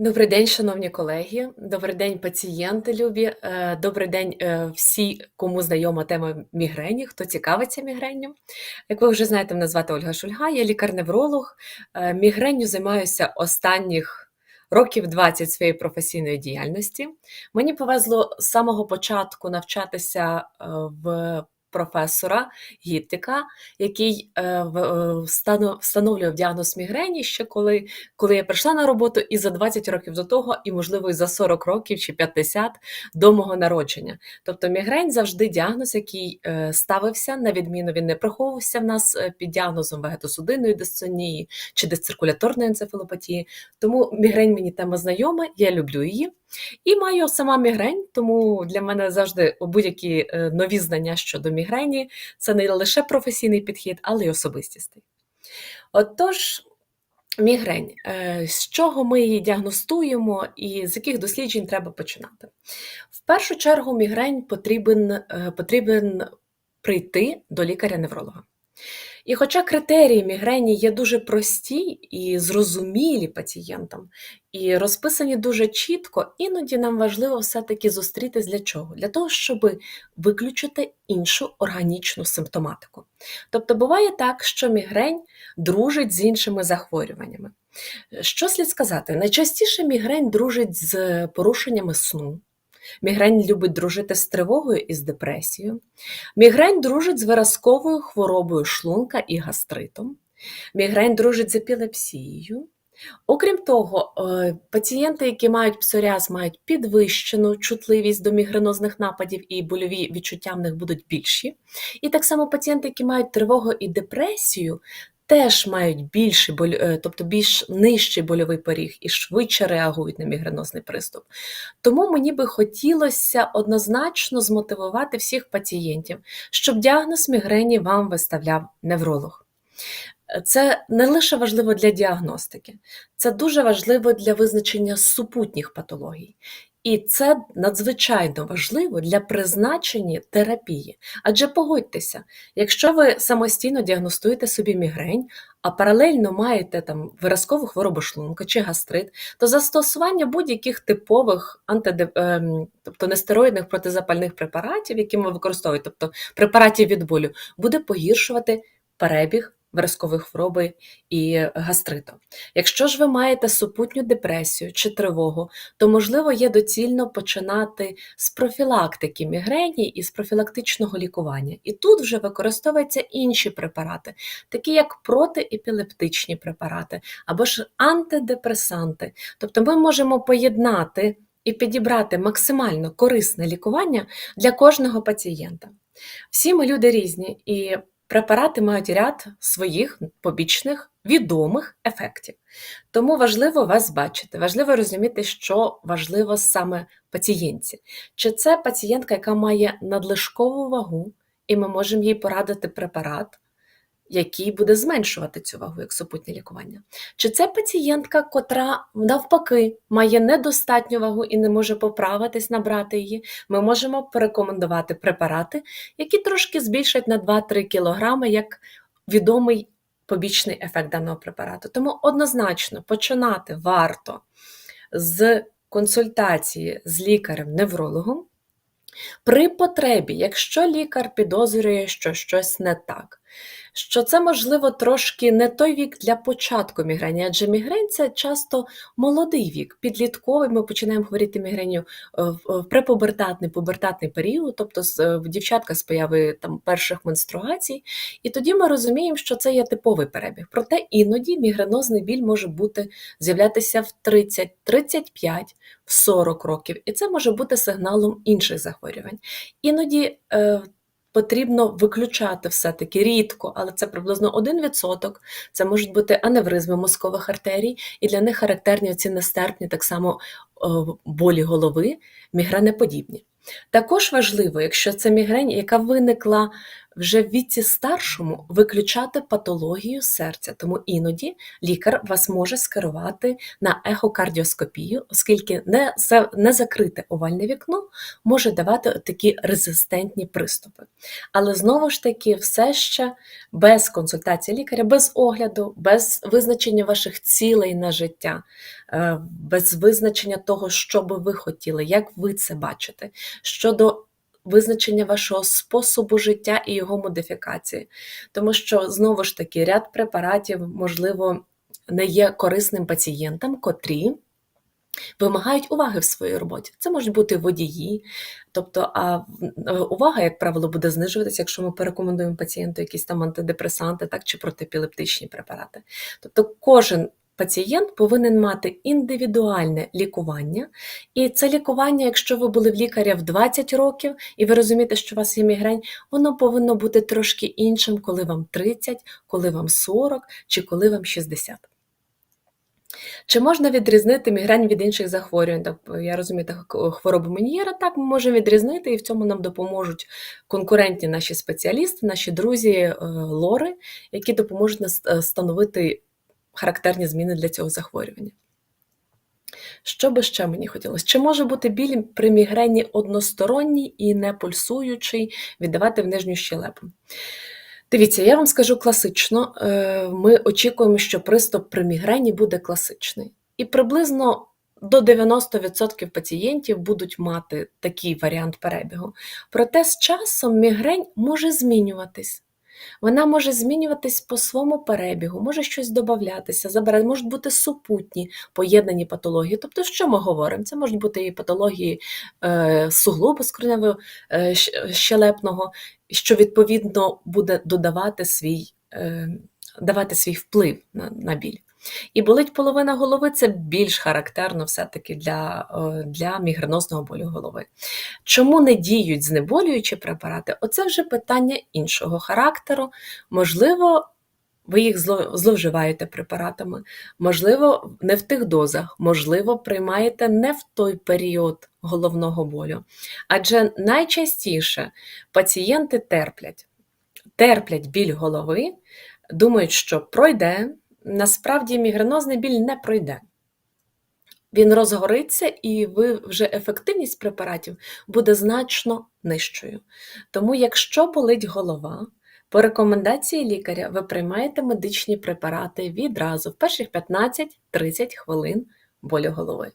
Добрий день, шановні колеги, добрий день, пацієнти любі, е, добрий день е, всі, кому знайома тема мігрені, хто цікавиться мігренню. Як ви вже знаєте, мене звати Ольга Шульга, я лікар-невролог. Е, Мігренню займаюся останніх років 20 своєї професійної діяльності. Мені повезло з самого початку навчатися в професора Гіттика, який е, е, встановлював діагноз мігрені ще коли коли я прийшла на роботу і за 20 років до того, і, можливо, і за 40 років чи 50 до мого народження. Тобто мігрень завжди діагноз, який е, ставився, на відміну він не приховувався в нас під діагнозом вегетосудинної дисцонії чи дисциркуляторної енцефалопатії. Тому мігрень мені тема знайома, я люблю її. І маю сама мігрень, тому для мене завжди будь-які е, нові знання щодо мігрені це не лише професійний підхід, але й особистісний. Отож, Мігрень. Е, З чого ми її діагностуємо і з яких досліджень треба починати? В першу чергу мігрень потрібен, е, потрібен прийти до лікаря-невролога. І хоча критерії мігрені є дуже прості і зрозумілі пацієнтам, і розписані дуже чітко, іноді нам важливо все-таки зустрітись для чого? Для того, щоб виключити іншу органічну симптоматику. Тобто буває так, що мігрень дружить з іншими захворюваннями. Що слід сказати? Найчастіше мігрень дружить з порушеннями сну. Мігрень любить дружити з тривогою і з депресією. Мігрень дружить з виразковою хворобою шлунка і гастритом. Мігрень дружить з епілепсією. Окрім того, е, пацієнти, які мають псоріаз, мають підвищену чутливість до мігренозних нападів і больові відчуття в них будуть більші. І так само пацієнти, які мають тривогу і депресію, теж мають більший, е, тобто більш нижчий больовий поріг і швидше реагують на мігренозний приступ. Тому мені би хотілося однозначно змотивувати всіх пацієнтів, щоб діагноз мігрені вам виставляв невролог. Це не лише важливо для діагностики, це дуже важливо для визначення супутніх патологій. І це надзвичайно важливо для призначення терапії. Адже погодьтеся, якщо ви самостійно діагностуєте собі мігрень, а паралельно маєте там виразкову хворобу шлунка чи гастрит, то застосування будь-яких типових антиде... ем, тобто нестероїдних протизапальних препаратів, які ми використовуємо, тобто препаратів від болю, буде погіршувати перебіг виразкової хвороби і гастриту. Якщо ж ви маєте супутню депресію чи тривогу, то можливо є доцільно починати з профілактики мігрені і з профілактичного лікування. І тут вже використовуються інші препарати, такі як протиепілептичні препарати або ж антидепресанти. Тобто ми можемо поєднати і підібрати максимально корисне лікування для кожного пацієнта. Всі ми люди різні, і препарати мають ряд своїх побічних відомих ефектів. Тому важливо вас бачити, важливо розуміти, що важливо саме пацієнтці. Чи це пацієнтка, яка має надлишкову вагу, і ми можемо їй порадити препарат, який буде зменшувати цю вагу як супутнє лікування. Чи це пацієнтка, котра навпаки має недостатню вагу і не може поправитись, набрати її, ми можемо порекомендувати препарати, які трошки збільшать на 2-3 кг, як відомий побічний ефект даного препарату. Тому однозначно починати варто з консультації з лікарем-неврологом. При потребі, якщо лікар підозрює, що щось не так, що це, можливо, трошки не той вік для початку мігрені, адже мігрень це часто молодий вік, підлітковий. Ми починаємо хворіти мігренью е, в в препубертатний, пубертатний період, тобто е, дівчатка з появи там, перших менструацій. І тоді ми розуміємо, що це є типовий перебіг. Проте іноді мігренозний біль може бути з'являтися в 30, 35, в 40 років, і це може бути сигналом інших захворювань. Іноді е, потрібно виключати все-таки рідко, але це приблизно 1%. Це можуть бути аневризми мозкових артерій, і для них характерні ці нестерпні, так само е, болі голови, мігренеподібні. Також важливо, якщо це мігрень, яка виникла вже в віці старшому виключати патологію серця. Тому іноді лікар вас може скерувати на ехокардіоскопію, оскільки не, не закрите овальне вікно може давати такі резистентні приступи. Але знову ж таки, все ще без консультації лікаря, без огляду, без визначення ваших цілей на життя, е, без визначення того, що би ви хотіли, як ви це бачите, щодо визначення вашого способу життя і його модифікації. Тому що знову ж таки ряд препаратів, можливо, не є корисним пацієнтам, котрі вимагають уваги в своїй роботі. Це можуть бути водії, тобто а е, увага, як правило, буде знижуватися, якщо ми порекомендуємо пацієнту якісь там антидепресанти, так чи протипілептичні препарати. Тобто кожен пацієнт повинен мати індивідуальне лікування, і це лікування, якщо ви були в лікаря в 20 років і ви розумієте, що у вас є мігрень, воно повинно бути трошки іншим, коли вам 30, коли вам 40 чи коли вам 60. Чи можна відрізнити мігрень від інших захворювань? Тобто, я розумію, так, хворобу Менієра, так, ми можемо відрізнити, і в цьому нам допоможуть конкурентні наші спеціалісти, наші друзі, е, лори, які допоможуть нас е, встановити характерні зміни для цього захворювання. Що би ще мені хотілося? Чи може бути біль при мігрені односторонній і не пульсуючий, віддавати в нижню щелепу? Дивіться, я вам скажу класично. е, Ми очікуємо, що приступ при мігрені буде класичний. І приблизно до 90% пацієнтів будуть мати такий варіант перебігу. Проте з часом мігрень може змінюватись. Вона може змінюватись по своєму перебігу, може щось додатися, забирати, можуть бути супутні поєднані патології. Тобто, що ми говоримо? Це можуть бути і патології е, суглобу скроневого е, щелепного, що відповідно буде додавати свій, е, давати свій вплив на, на біль. І болить половина голови це більш характерно все-таки для, е, для мігренозного болю голови. Чому не діють знеболюючі препарати? Оце вже питання іншого характеру. Можливо, ви їх зловживаєте препаратами, можливо, не в тих дозах, можливо, приймаєте не в той період головного болю. Адже найчастіше пацієнти терплять, терплять біль голови, думають, що пройде. Насправді мігренозний біль не пройде. Він розгориться, і ви вже ефективність препаратів буде значно нижчою. Тому, якщо болить голова, по рекомендації лікаря ви приймаєте медичні препарати відразу в перших 15-30 хвилин болю голови.